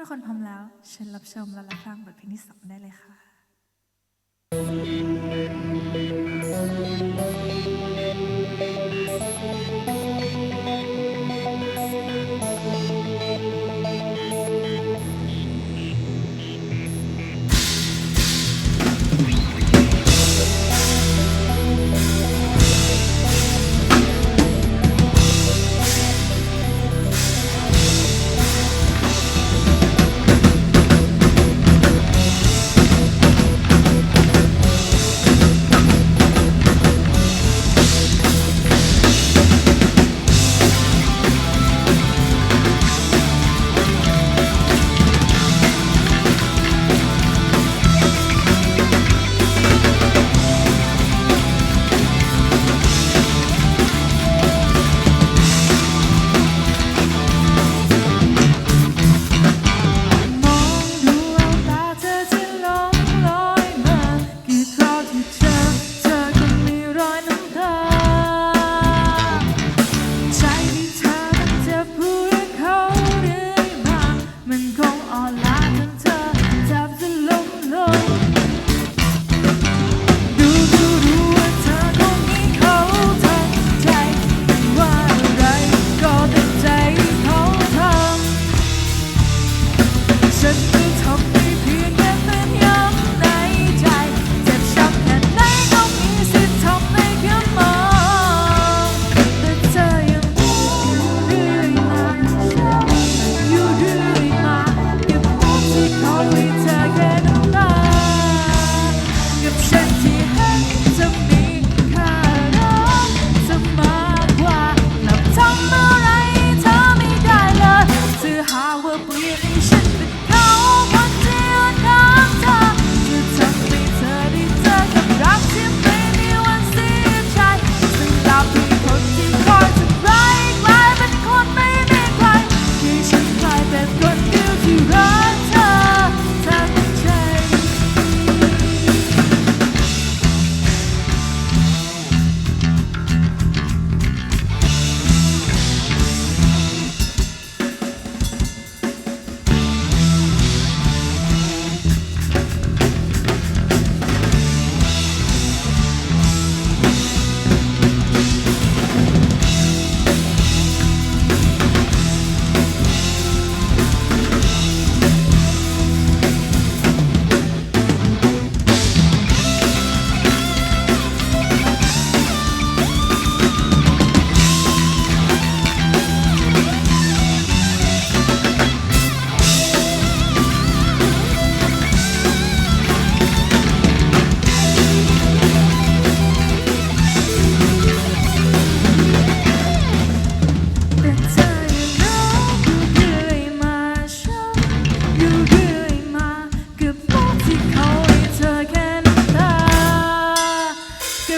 ทุกคนพร้อมแล้วเชิญรับชมและรับฟังบทเพลงที่สองได้เลยค่ะ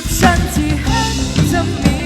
十三次黑明